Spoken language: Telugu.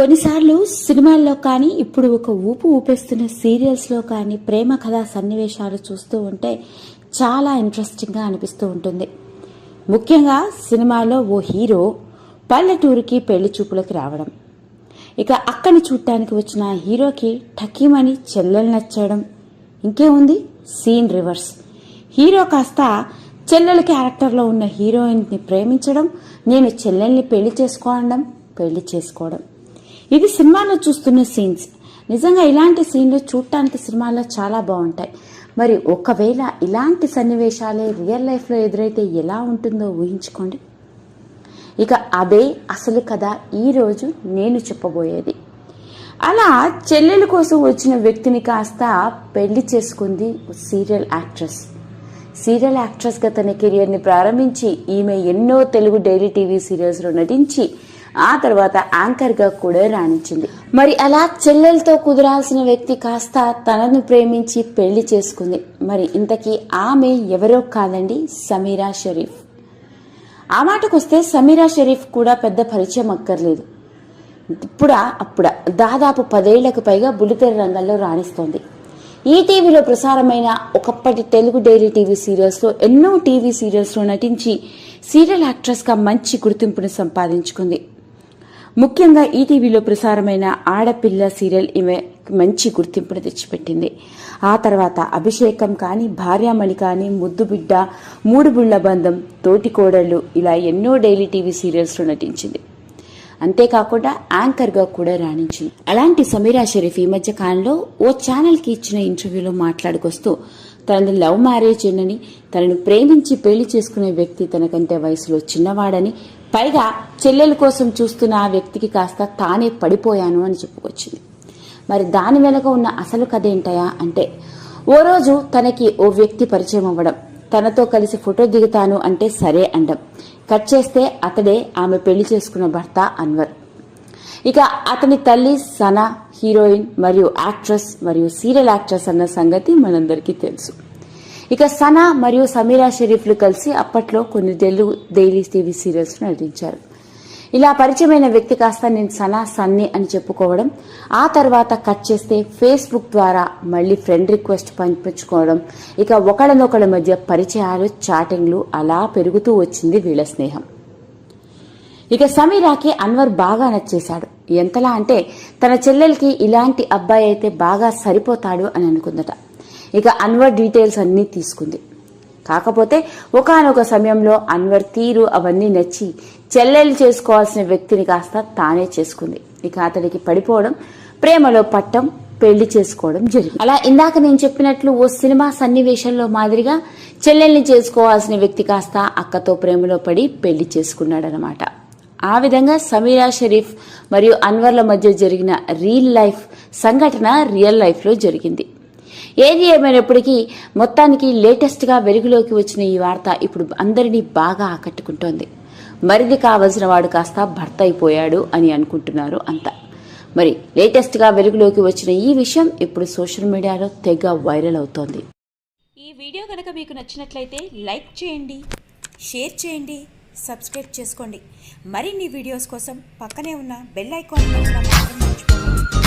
కొన్నిసార్లు సినిమాల్లో కానీ ఇప్పుడు ఒక ఊపు ఊపేస్తున్న సీరియల్స్లో కానీ ప్రేమ కథా సన్నివేశాలు చూస్తూ ఉంటే చాలా ఇంట్రెస్టింగ్గా అనిపిస్తూ ఉంటుంది. ముఖ్యంగా సినిమాలో ఓ హీరో పల్లెటూరికి పెళ్ళి చూపులకు రావడం. ఇక అక్కని చూడటానికి వచ్చిన హీరోకి టకీమని చెల్లెలు నచ్చడం ఇంకేముంది సీన్ రివర్స్. హీరో కాస్త చెల్లెల క్యారెక్టర్లో ఉన్న హీరోయిన్ని ప్రేమించడం నేను చెల్లెల్ని పెళ్ళి చేసుకోవడం పెళ్ళి చేసుకోవడం. ఇది సినిమాలో చూస్తున్న సీన్స్. నిజంగా ఇలాంటి సీన్లు చూడటానికి సినిమాలో చాలా బాగుంటాయి. మరి ఒకవేళ ఇలాంటి సన్నివేశాలే రియల్ లైఫ్లో ఎదురైతే ఎలా ఉంటుందో ఊహించుకోండి. ఇక అదే అసలు కథ ఈరోజు నేను చెప్పబోయేది. అలా చెల్లెల కోసం వచ్చిన వ్యక్తిని కాస్త పెళ్ళి చేసుకుంది సీరియల్ యాక్ట్రెస్. సీరియల్ యాక్ట్రెస్గా తన కెరియర్ని ప్రారంభించి ఈమె ఎన్నో తెలుగు డైలీ టీవీ సీరియల్స్లో నటించి ఆ తర్వాత యాంకర్గా కూడా రాణించింది. మరి అలా చెల్లెలతో కుదరాల్సిన వ్యక్తి కాస్త తనను ప్రేమించి పెళ్ళి చేసుకుంది. మరి ఇంతకీ ఆమె ఎవరో కాదండి సమీరా షరీఫ్. ఆ మాటకొస్తే సమీరా షరీఫ్ కూడా పెద్ద పరిచయం అక్కర్లేదు. ఇప్పుడా అప్పుడా. దాదాపు పదేళ్ళకు పైగా బుల్లితెర రంగంలో రాణిస్తోంది. ఈటీవీలో ప్రసారమైన ఒకప్పటి తెలుగు డైలీ టీవీ సీరియల్స్లో ఎన్నో టీవీ సీరియల్స్లో నటించి సీరియల్ యాక్ట్రెస్గా మంచి గుర్తింపును సంపాదించుకుంది. ముఖ్యంగా ఈటీవీలో ప్రసారమైన ఆడపిల్ల సీరియల్ ఈమె మంచి గుర్తింపును తెచ్చిపెట్టింది. ఆ తర్వాత అభిషేకం కానీ భార్యామణి కానీ ముద్దు బిడ్డ మూడు బుళ్ళ బంధం తోటికోడళ్ళు ఇలా ఎన్నో డైలీ టీవీ సీరియల్స్లో నటించింది. అంతేకాకుండా యాంకర్గా కూడా రాణించింది. అలాంటి సమీరా షరీఫ్ ఈ మధ్య కాలంలో ఓ ఛానల్కి ఇచ్చిన ఇంటర్వ్యూలో మాట్లాడుకొస్తూ తనది లవ్ మ్యారేజ్ అని తనను ప్రేమించి పెళ్ళి చేసుకునే వ్యక్తి తనకంటే వయసులో చిన్నవాడని పైగా చెల్లెల కోసం చూస్తున్న ఆ వ్యక్తికి కాస్త తానే పడిపోయాను అని చెప్పుకొచ్చింది. మరి దాని వెనుక ఉన్న అసలు కథ ఏంటయా అంటే ఓ రోజు తనకి ఓ వ్యక్తి పరిచయం అవ్వడం. తనతో కలిసి ఫోటో దిగుతాను అంటే సరే అండం. కట్ చేస్తే అతడే ఆమె పెళ్ళి చేసుకున్న భర్త అన్వర్. ఇక అతని తల్లి సనా హీరోయిన్ మరియు యాక్ట్రెస్ మరియు సీరియల్ యాక్ట్రెస్ అన్న సంగతి మనందరికీ తెలుసు. ఇక సనా మరియు సమీరా షరీఫ్లు కలిసి అప్పట్లో కొన్ని తెలుగు డైలీ టీవీ సీరియల్స్ నటించారు. ఇలా పరిచయమైన వ్యక్తి కాస్త నేను సనా సన్ని అని చెప్పుకోవడం ఆ తర్వాత కట్ చేస్తే ఫేస్బుక్ ద్వారా మళ్ళీ ఫ్రెండ్ రిక్వెస్ట్ పంపించుకోవడం ఇక ఒకళ్ళనొకళ్ళ మధ్య పరిచయాలు చాటింగ్లు అలా పెరుగుతూ వచ్చింది వీళ్ళ స్నేహం. ఇక సమీరాకి అన్వర్ బాగా నచ్చేశాడు. ఎంతలా అంటే తన చెల్లెలకి ఇలాంటి అబ్బాయి అయితే బాగా సరిపోతాడు అని అనుకుందట. ఇక అన్వర్ డీటెయిల్స్ అన్నీ తీసుకుంది. కాకపోతే ఒకానొక సమయంలో అన్వర్ తీరు అవన్నీ నచ్చి చెల్లెలు చేసుకోవాల్సిన వ్యక్తిని కాస్త తానే చేసుకుంది. ఇక అతడికి పడిపోవడం ప్రేమలో పట్టం పెళ్ళి చేసుకోవడం జరిగింది. అలా ఇందాక నేను చెప్పినట్లు ఓ సినిమా సన్నివేశంలో మాదిరిగా చెల్లెల్ని చేసుకోవాల్సిన వ్యక్తి కాస్త అక్కతో ప్రేమలో పడి పెళ్ళి చేసుకున్నాడనమాట ఆ విధంగా సమీరా షరీఫ్ మరియు అన్వర్ల మధ్య జరిగిన రీల్ లైఫ్ సంఘటన రియల్ లైఫ్లో జరిగింది. ఏది ఏమైనప్పటికీ మొత్తానికి లేటెస్ట్గా వెలుగులోకి వచ్చిన ఈ వార్త ఇప్పుడు అందరినీ బాగా ఆకట్టుకుంటోంది. మరిది కావలసిన వాడు కాస్త భర్త అయిపోయాడు అని అనుకుంటున్నారు అంతా. మరి లేటెస్ట్గా వెలుగులోకి వచ్చిన ఈ విషయం ఇప్పుడు సోషల్ మీడియాలో తెగ వైరల్ అవుతోంది. ఈ వీడియో కనుక మీకు నచ్చినట్లయితే లైక్ చేయండి షేర్ చేయండి సబ్స్క్రైబ్ చేసుకోండి. మరిన్ని వీడియోస్ కోసం పక్కనే ఉన్న బెల్ ఐకాన్ మర్చిపోకండి.